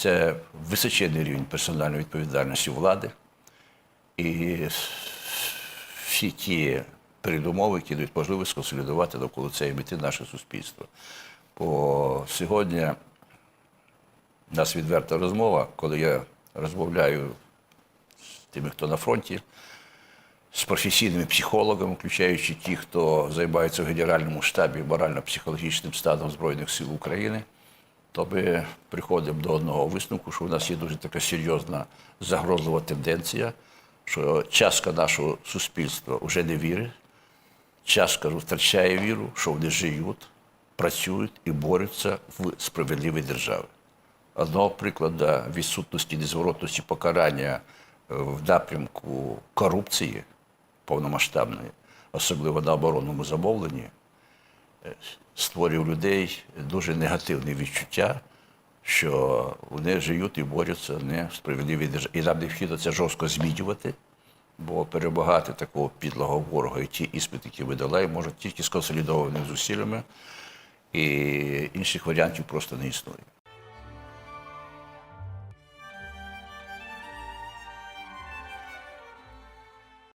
це височенний рівень персональної відповідальності влади і всі ті передумови, які дають можливість консолідувати навколо цієї мети наше суспільство. Бо сьогодні у нас відверта розмова, коли я розмовляю з тими, хто на фронті, з професійними психологами, включаючи ті, хто займається в Генеральному штабі морально-психологічним станом Збройних сил України, то ми приходимо до одного висновку, що у нас є дуже така серйозна загрозлива тенденція, що частка нашого суспільства вже не вірить, частка втрачає віру, що вони живуть, працюють і борються в справедливій державі. Одного прикладу відсутності незворотності покарання е, в напрямку корупції повномасштабної, особливо на оборонному замовленні, створює у людей дуже негативне відчуття, що вони живуть і борються не в справедливій державі. І нам необхідно це жорстко змінювати, бо перемагати такого підлого ворога і ті іспити, які ми дали, можуть тільки з консолідованими зусиллями, і інших варіантів просто не існує.